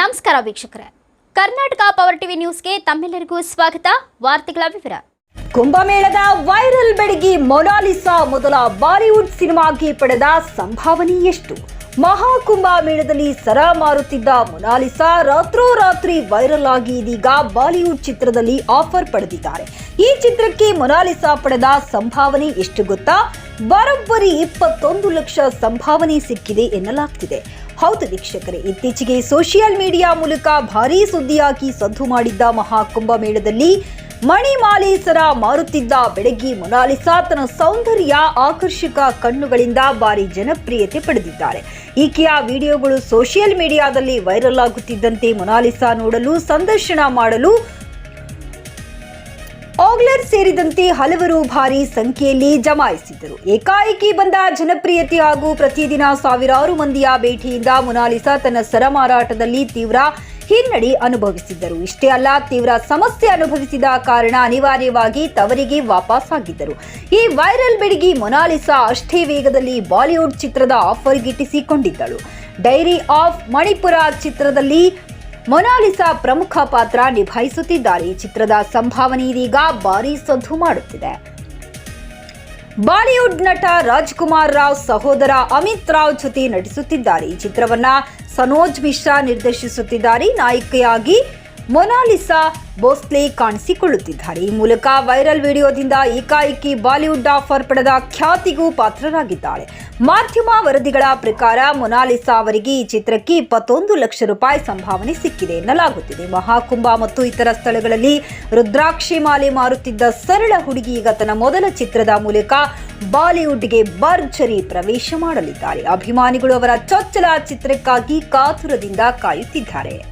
ನಮಸ್ಕಾರ ವೀಕ್ಷಕರೇ. Karnataka power TV ನ್ಯೂಸ್ಗೆ ತಮ್ಮೆಲ್ಲರಿಗೂ ಸ್ವಾಗತ. ವಾರ್ತೆಗಳ ವಿವರ. ಕುಂಭಮೇಳದ ವೈರಲ್ ಬೆಡಗಿ ಮೊನಾಲಿಸಾ ಮೊದಲ ಬಾಲಿವುಡ್ ಸಿನಿಮಾಗೆ ಪಡೆದ ಸಂಭಾವನೆ ಎಷ್ಟು? ಮಹಾಕುಂಭ ಮೇಳದಲ್ಲಿ ಸರ ಮಾರುತ್ತಿದ್ದ ಮೊನಾಲಿಸಾ ರಾತ್ರೋರಾತ್ರಿ ವೈರಲ್ ಆಗಿ ಇದೀಗ ಬಾಲಿವುಡ್ ಚಿತ್ರದಲ್ಲಿ ಆಫರ್ ಪಡೆದಿದ್ದಾರೆ. ಈ ಚಿತ್ರಕ್ಕೆ ಮೊನಾಲಿಸಾ ಪಡೆದ ಸಂಭಾವನೆ ಎಷ್ಟು ಗೊತ್ತಾ? ಬರೋಬ್ಬರಿ ಇಪ್ಪತ್ತೊಂದು ಲಕ್ಷ ಸಂಭಾವನೆ ಸಿಕ್ಕಿದೆ ಎನ್ನಲಾಗ್ತಿದೆ. ಹೌದು ವೀಕ್ಷಕರೇ, ಇತ್ತೀಚೆಗೆ ಸೋಷಿಯಲ್ ಮೀಡಿಯಾ ಮೂಲಕ ಭಾರೀ ಸುದ್ದಿಯಾಗಿ ಸದ್ದು ಮಾಡಿದ್ದ ಮಹಾಕುಂಭ ಮೇಳದಲ್ಲಿ ಮಣಿಮಾಲೆ ಸರ ಮಾರುತ್ತಿದ್ದ ಬೆಡಗಿ ಮೊನಾಲಿಸಾ ತನ್ನ ಸೌಂದರ್ಯ ಆಕರ್ಷಕ ಕಣ್ಣುಗಳಿಂದ ಭಾರಿ ಜನಪ್ರಿಯತೆ ಪಡೆದಿದ್ದಾರೆ. ಈಕೆಯ ವಿಡಿಯೋಗಳು ಸೋಷಿಯಲ್ ಮೀಡಿಯಾದಲ್ಲಿ ವೈರಲ್ ಆಗುತ್ತಿದ್ದಂತೆ ಮೊನಾಲಿಸಾ ನೋಡಲು, ಸಂದರ್ಶನ ಮಾಡಲು ಆಗ್ಲರ್ ಸೇರಿದಂತೆ ಹಲವರು ಭಾರಿ ಸಂಖ್ಯೆಯಲ್ಲಿ ಜಮಾಯಿಸಿದ್ದರು. ಏಕಾಏಕಿ ಬಂದ ಜನಪ್ರಿಯತೆ ಹಾಗೂ ಪ್ರತಿದಿನ ಸಾವಿರಾರು ಮಂದಿಯ ಭೇಟಿಯಿಂದ ಮೊನಾಲಿಸಾ ತನ್ನ ಸರ ಮಾರಾಟದಲ್ಲಿ ತೀವ್ರ ಹಿನ್ನಡೆ ಅನುಭವಿಸಿದ್ದರು. ಇಷ್ಟೇ ಅಲ್ಲ, ತೀವ್ರ ಸಮಸ್ಯೆ ಅನುಭವಿಸಿದ ಕಾರಣ ಅನಿವಾರ್ಯವಾಗಿ ತವರಿಗೆ ವಾಪಸ್ ಆಗಿದ್ದರು ಈ ವೈರಲ್ ಬೆಡಗಿ ಮೊನಾಲಿಸಾ ಅಷ್ಟೇ ವೇಗದಲ್ಲಿ ಬಾಲಿವುಡ್ ಚಿತ್ರದ ಆಫರ್ ಗಿಟ್ಟಿಸಿಕೊಂಡಿದ್ದಳು ಡೈರಿ ಆಫ್ ಮಣಿಪುರ ಚಿತ್ರದಲ್ಲಿ ಮೊನಾಲಿಸಾ ಪ್ರಮುಖ ಪಾತ್ರ ನಿಭಾಯಿಸುತ್ತಿದ್ದಾರೆ. ಈ ಚಿತ್ರದ ಸಂಭಾವನೆ ಇದೀಗ ಭಾರೀ ಸದ್ದು ಮಾಡುತ್ತಿದೆ. ಬಾಲಿವುಡ್ ನಟ ರಾಜ್ಕುಮಾರ್ ರಾವ್ ಸಹೋದರ ಅಮಿತ್ ರಾವ್ ಜೊತೆ ನಟಿಸುತ್ತಿದ್ದಾರೆ. ಈ ಚಿತ್ರವನ್ನ ಸನೋಜ್ ಮಿಶ್ರಾ ನಿರ್ದೇಶಿಸುತ್ತಿದ್ದಾರೆ. ನಾಯಕಿಯಾಗಿ ಮೊನಾಲಿಸಾ ಬೋಸ್ಲೆ ಕಾಣಿಸಿಕೊಳ್ಳುತ್ತಿದ್ದಾರೆ. ಈ ಮೂಲಕ ವೈರಲ್ ವಿಡಿಯೋದಿಂದ ಏಕಾಏಕಿ ಬಾಲಿವುಡ್ ಆಫರ್ ಪಡೆದ ಖ್ಯಾತಿಗೂ ಪಾತ್ರರಾಗಿದ್ದಾಳೆ. ಮಾಧ್ಯಮ ವರದಿಗಳ ಪ್ರಕಾರ ಮೊನಾಲಿಸಾ ಅವರಿಗೆ ಈ ಚಿತ್ರಕ್ಕೆ ಇಪ್ಪತ್ತೊಂದು ಲಕ್ಷ ರೂಪಾಯಿ ಸಂಭಾವನೆ ಸಿಕ್ಕಿದೆ ಎನ್ನಲಾಗುತ್ತಿದೆ. ಮಹಾಕುಂಭ ಮತ್ತು ಇತರ ಸ್ಥಳಗಳಲ್ಲಿ ರುದ್ರಾಕ್ಷಿ ಮಾಲೆ ಮಾರುತ್ತಿದ್ದ ಸರಳ ಹುಡುಗಿ ಈಗ ತನ್ನ ಮೊದಲ ಚಿತ್ರದ ಮೂಲಕ ಬಾಲಿವುಡ್ಗೆ ಭರ್ಜರಿ ಪ್ರವೇಶ ಮಾಡಲಿದ್ದಾರೆ. ಅಭಿಮಾನಿಗಳು ಅವರ ಚೊಚ್ಚಲ ಚಿತ್ರಕ್ಕಾಗಿ ಕಾತುರದಿಂದ ಕಾಯುತ್ತಿದ್ದಾರೆ.